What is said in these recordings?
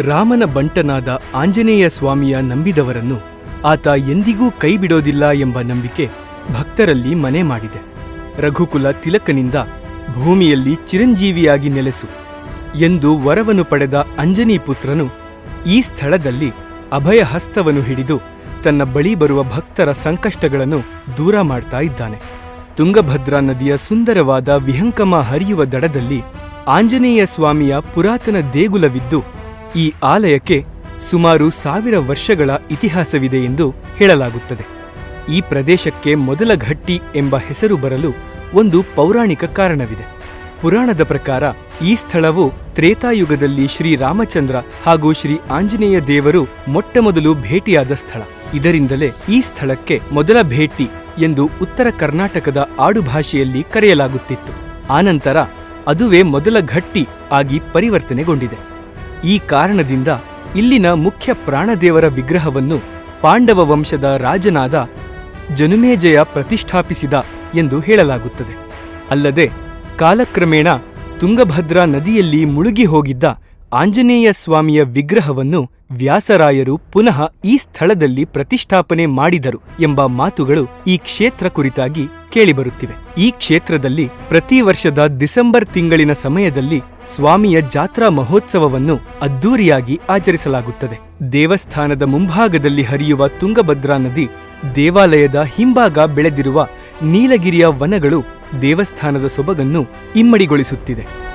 ರಾಮನ ಬಂಟನಾದ ಆಂಜನೇಯ ಸ್ವಾಮಿಯ ನಂಬಿದವರನ್ನು ಆತ ಎಂದಿಗೂ ಕೈಬಿಡೋದಿಲ್ಲ ಎಂಬ ನಂಬಿಕೆ ಭಕ್ತರಲ್ಲಿ ಮನೆ ಮಾಡಿದೆ. ರಘುಕುಲ ತಿಲಕನಿಂದ ಭೂಮಿಯಲ್ಲಿ ಚಿರಂಜೀವಿಯಾಗಿ ನೆಲೆಸು ಎಂದು ವರವನ್ನು ಪಡೆದ ಅಂಜನಿ ಪುತ್ರನು ಈ ಸ್ಥಳದಲ್ಲಿ ಅಭಯ ಹಸ್ತವನ್ನು ಹಿಡಿದು ತನ್ನ ಬಳಿ ಬರುವ ಭಕ್ತರ ಸಂಕಷ್ಟಗಳನ್ನು ದೂರ ಮಾಡ್ತಾ ಇದ್ದಾನೆ. ತುಂಗಭದ್ರಾ ನದಿಯ ಸುಂದರವಾದ ವಿಹಂಕಮ ಹರಿಯುವ ದಡದಲ್ಲಿ ಆಂಜನೇಯ ಸ್ವಾಮಿಯ ಪುರಾತನ ದೇಗುಲವಿದ್ದು ಈ ಆಲಯಕ್ಕೆ ಸುಮಾರು ಸಾವಿರ ವರ್ಷಗಳ ಇತಿಹಾಸವಿದೆ ಎಂದು ಹೇಳಲಾಗುತ್ತದೆ. ಈ ಪ್ರದೇಶಕ್ಕೆ ಮೊದಲ ಘಟ್ಟಿ ಎಂಬ ಹೆಸರು ಬರಲು ಒಂದು ಪೌರಾಣಿಕ ಕಾರಣವಿದೆ. ಪುರಾಣದ ಪ್ರಕಾರ ಈ ಸ್ಥಳವು ತ್ರೇತಾಯುಗದಲ್ಲಿ ಶ್ರೀರಾಮಚಂದ್ರ ಹಾಗೂ ಶ್ರೀ ಆಂಜನೇಯ ದೇವರು ಮೊಟ್ಟಮೊದಲು ಭೇಟಿಯಾದ ಸ್ಥಳ. ಇದರಿಂದಲೇ ಈ ಸ್ಥಳಕ್ಕೆ ಮೊದಲ ಭೇಟಿ ಎಂದು ಉತ್ತರ ಕರ್ನಾಟಕದ ಆಡುಭಾಷೆಯಲ್ಲಿ ಕರೆಯಲಾಗುತ್ತಿತ್ತು. ಆನಂತರ ಅದುವೇ ಮೊದಲ ಘಟ್ಟಿ ಆಗಿ ಪರಿವರ್ತನೆಗೊಂಡಿದೆ. ಈ ಕಾರಣದಿಂದ ಇಲ್ಲಿನ ಮುಖ್ಯ ಪ್ರಾಣದೇವರ ವಿಗ್ರಹವನ್ನು ಪಾಂಡವ ವಂಶದ ರಾಜನಾದ ಜನುಮೇಜಯ ಪ್ರತಿಷ್ಠಾಪಿಸಿದ ಎಂದು ಹೇಳಲಾಗುತ್ತದೆ. ಅಲ್ಲದೆ ಕಾಲಕ್ರಮೇಣ ತುಂಗಭದ್ರಾ ನದಿಯಲ್ಲಿ ಮುಳುಗಿ ಹೋಗಿದ್ದ ಆಂಜನೇಯ ಸ್ವಾಮಿಯ ವಿಗ್ರಹವನ್ನು ವ್ಯಾಸರಾಯರು ಪುನಃ ಈ ಸ್ಥಳದಲ್ಲಿ ಪ್ರತಿಷ್ಠಾಪನೆ ಮಾಡಿದರು ಎಂಬ ಮಾತುಗಳು ಈ ಕ್ಷೇತ್ರ ಕುರಿತಾಗಿ ಕೇಳಿಬರುತ್ತಿವೆ. ಈ ಕ್ಷೇತ್ರದಲ್ಲಿ ಪ್ರತಿ ವರ್ಷದ ಡಿಸೆಂಬರ್ ತಿಂಗಳಿನ ಸಮಯದಲ್ಲಿ ಸ್ವಾಮಿಯ ಜಾತ್ರಾ ಮಹೋತ್ಸವವನ್ನು ಅದ್ದೂರಿಯಾಗಿ ಆಚರಿಸಲಾಗುತ್ತದೆ. ದೇವಸ್ಥಾನದ ಮುಂಭಾಗದಲ್ಲಿ ಹರಿಯುವ ತುಂಗಭದ್ರಾ ನದಿ, ದೇವಾಲಯದ ಹಿಂಭಾಗ ಬೆಳೆದಿರುವ ನೀಲಗಿರಿಯ ವನಗಳು ದೇವಸ್ಥಾನದ ಸೊಬಗನ್ನು ಇಮ್ಮಡಿಗೊಳಿಸುತ್ತಿದೆ.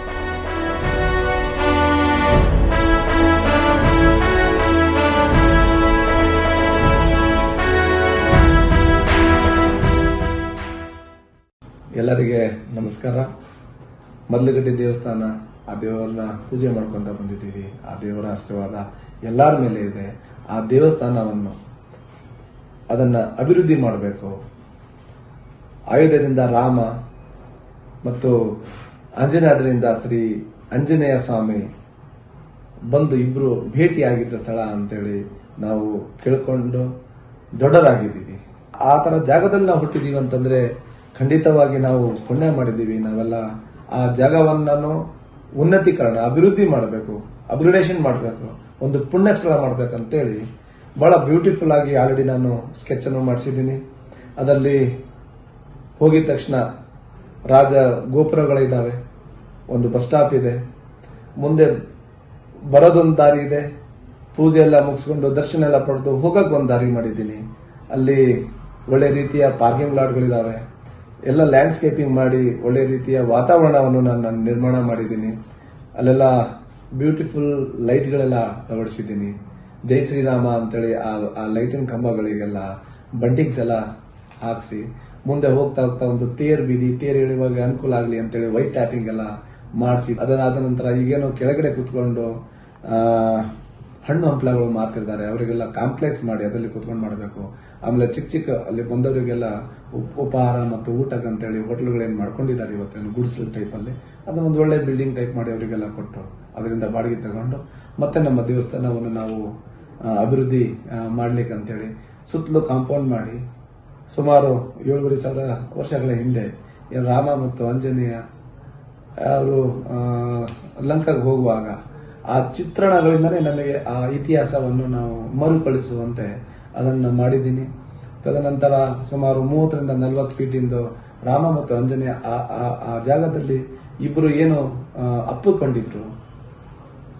ಎಲ್ಲರಿಗೆ ನಮಸ್ಕಾರ. ಮದ್ಲಗಡ್ಡೆ ದೇವಸ್ಥಾನ, ಆ ದೇವರನ್ನ ಪೂಜೆ ಮಾಡ್ಕೊಂತ ಬಂದಿದ್ದೀವಿ. ಆ ದೇವರ ಆಶೀರ್ವಾದ ಎಲ್ಲರ ಮೇಲೆ ಇದೆ. ಆ ದೇವಸ್ಥಾನವನ್ನು ಅದನ್ನ ಅಭಿವೃದ್ಧಿ ಮಾಡಬೇಕು. ಆಯುಧದಿಂದ ರಾಮ ಮತ್ತು ಅಂಜನಾದ್ರಿಂದ ಶ್ರೀ ಆಂಜನೇಯ ಸ್ವಾಮಿ ಬಂದು ಇಬ್ರು ಭೇಟಿಯಾಗಿದ್ದ ಸ್ಥಳ ಅಂತೇಳಿ ನಾವು ಕೇಳ್ಕೊಂಡು ದೊಡ್ಡರಾಗಿದ್ದೀವಿ. ಆ ತರ ಜಾಗದಲ್ಲಿ ನಾವು ಹುಟ್ಟಿದೀವಿ ಅಂತಂದ್ರೆ ಖಂಡಿತವಾಗಿ ನಾವು ಪುಣ್ಯ ಮಾಡಿದ್ದೀವಿ. ನಾವೆಲ್ಲ ಆ ಜಾಗವನ್ನು ಉನ್ನತೀಕರಣ, ಅಭಿವೃದ್ಧಿ ಮಾಡಬೇಕು ಅಪ್ಗ್ರೇಡೇಷನ್ ಮಾಡಬೇಕು, ಒಂದು ಪುಣ್ಯ ಸ್ಥಳ ಮಾಡಬೇಕಂತೇಳಿ ಬಹಳ ಬ್ಯೂಟಿಫುಲ್ ಆಗಿ ಆಲ್ರೆಡಿ ನಾನು ಸ್ಕೆಚ್ ಅನ್ನು ಮಾಡಿಸಿದ್ದೀನಿ. ಅದರಲ್ಲಿ ಹೋಗಿದ ತಕ್ಷಣ ರಾಜ ಗೋಪುರಗಳಿದ್ದಾವೆ ಒಂದು ಬಸ್ ಸ್ಟಾಪ್ ಇದೆ. ಮುಂದೆ ಬರೋದೊಂದು ದಾರಿ ಇದೆ. ಪೂಜೆ ಎಲ್ಲ ಮುಗಿಸ್ಕೊಂಡು ದರ್ಶನ ಎಲ್ಲ ಪಡೆದು ಹೋಗೋಕೆ ಒಂದು ದಾರಿ ಮಾಡಿದ್ದೀನಿ. ಅಲ್ಲಿ ಒಳ್ಳೆ ರೀತಿಯ ಪಾರ್ಕಿಂಗ್ ಲಾಟ್ಗಳಿದಾವೆ ಎಲ್ಲ ಲ್ಯಾಂಡ್ಸ್ಕೇಪಿಂಗ್ ಮಾಡಿ ಒಳ್ಳೆ ರೀತಿಯ ವಾತಾವರಣವನ್ನು ನಾನು ನಾನು ನಿರ್ಮಾಣ ಮಾಡಿದ್ದೀನಿ. ಅಲ್ಲೆಲ್ಲ ಬ್ಯೂಟಿಫುಲ್ ಲೈಟ್ಗಳೆಲ್ಲ ಅಳವಡಿಸಿದ್ದೀನಿ. ಜೈ ಶ್ರೀರಾಮ ಅಂತೇಳಿ ಆ ಆ ಲೈಟಿನ ಕಂಬಗಳಿಗೆಲ್ಲ ಬಂಟಿಂಗ್ಸ್ ಎಲ್ಲ ಹಾಕಿಸಿ, ಮುಂದೆ ಹೋಗ್ತಾ ಹೋಗ್ತಾ ಒಂದು ತೇರ್ ಬೀದಿ, ತೇರ್ ಇಳಿಯುವಾಗ ಅನುಕೂಲ ಆಗಲಿ ಅಂತೇಳಿ ವೈಟ್ ಟ್ಯಾಪಿಂಗ್ ಎಲ್ಲ ಮಾಡಿಸಿ ಅದನ್ನಾದ ನಂತರ ಈಗೇನು ಕೆಳಗಡೆ ಕುತ್ಕೊಂಡು ಹಣ್ಣು ಹಂಪ್ಲಗಳು ಮಾರ್ತಿರ್ತಾರೆ ಅವರಿಗೆಲ್ಲ ಕಾಂಪ್ಲೆಕ್ಸ್ ಮಾಡಿ ಅದರಲ್ಲಿ ಕುತ್ಕೊಂಡು ಮಾಡಬೇಕು. ಆಮೇಲೆ ಚಿಕ್ಕ ಚಿಕ್ಕ ಅಲ್ಲಿ ಬಂದವರಿಗೆಲ್ಲ ಉಪ್- ಉಪಹಾರ ಮತ್ತು ಊಟಕ್ಕೆ ಅಂತೇಳಿ ಹೋಟೆಲ್ಗಳೇನು ಮಾಡ್ಕೊಂಡಿದ್ದಾರೆ ಇವತ್ತೇನು ಗುಡ್ಸ್ ಟೈಪ್ ಅಲ್ಲಿ. ಅದನ್ನ ಒಂದು ಒಳ್ಳೆ ಬಿಲ್ಡಿಂಗ್ ಟೈಪ್ ಮಾಡಿ ಅವರಿಗೆಲ್ಲ ಕೊಟ್ಟು ಅದರಿಂದ ಬಾಡಿಗೆ ತಗೊಂಡು ಮತ್ತೆ ನಮ್ಮ ದೇವಸ್ಥಾನವನ್ನು ನಾವು ಅಭಿವೃದ್ಧಿ ಮಾಡ್ಲಿಕ್ಕೆ ಅಂತೇಳಿ ಸುತ್ತಲೂ ಕಾಂಪೌಂಡ್ ಮಾಡಿ ಸುಮಾರು ಏಳುವರೆ ಸಾವಿರ ವರ್ಷಗಳ ಹಿಂದೆ ರಾಮ ಮತ್ತು ಆಂಜನೇಯ ಅವರು ಲಂಕಾಗೆ ಹೋಗುವಾಗ ಆ ಚಿತ್ರಣಗಳಿಂದಲೇ ನಮಗೆ ಆ ಇತಿಹಾಸವನ್ನು ನಾವು ಮರುಕಳಿಸುವಂತೆ ಅದನ್ನು ಮಾಡಿದ್ದೀನಿ. ತದನಂತರ ಸುಮಾರು ಮೂವತ್ತರಿಂದ ನಲವತ್ತು ಫೀಟಿಂದು ರಾಮ ಮತ್ತು ಅಂಜನೆ ಆ- ಆ- ಜಾಗದಲ್ಲಿ ಇಬ್ಬರು ಏನು ಅಪ್ಪಿಕೊಂಡಿದ್ರು,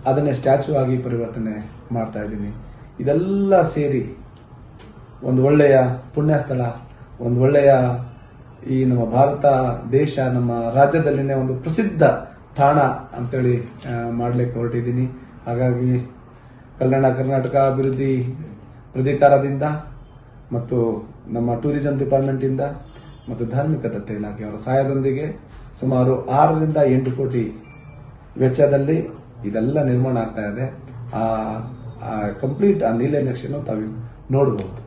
ಅದನ್ನೇ ಸ್ಟ್ಯಾಚು ಆಗಿ ಪರಿವರ್ತನೆ ಮಾಡ್ತಾ ಇದ್ದೀನಿ. ಇದೆಲ್ಲ ಸೇರಿ ಒಂದು ಒಳ್ಳೆಯ ಪುಣ್ಯ ಸ್ಥಳ ಒಂದು ಒಳ್ಳೆಯ ಈ ನಮ್ಮ ಭಾರತ ದೇಶ, ನಮ್ಮ ರಾಜ್ಯದಲ್ಲಿನೇ ಒಂದು ಪ್ರಸಿದ್ಧ ತಾಣ ಅಂತೇಳಿ ಮಾಡ್ಲಿಕ್ಕೆ ಹೊರಟಿದ್ದೀನಿ. ಹಾಗಾಗಿ ಕಲ್ಯಾಣ ಕರ್ನಾಟಕ ಅಭಿವೃದ್ಧಿ ಪ್ರಾಧಿಕಾರದಿಂದ ಮತ್ತು ನಮ್ಮ ಟೂರಿಸಂ ಡಿಪಾರ್ಟ್ಮೆಂಟ್ ಇಂದ ಮತ್ತು ಧಾರ್ಮಿಕ ದತ್ತ ಇಲಾಖೆಯವರ ಸಹಾಯದೊಂದಿಗೆ ಸುಮಾರು ಆರರಿಂದ ಎಂಟು ಕೋಟಿ ವೆಚ್ಚದಲ್ಲಿ ಇದೆಲ್ಲ ನಿರ್ಮಾಣ ಆಗ್ತಾ ಇದೆ. ಆ ಕಂಪ್ಲೀಟ್ ಆ ನೀಲ ನಕ್ಷೆಯನ್ನು ತಾವು ನೋಡಬಹುದು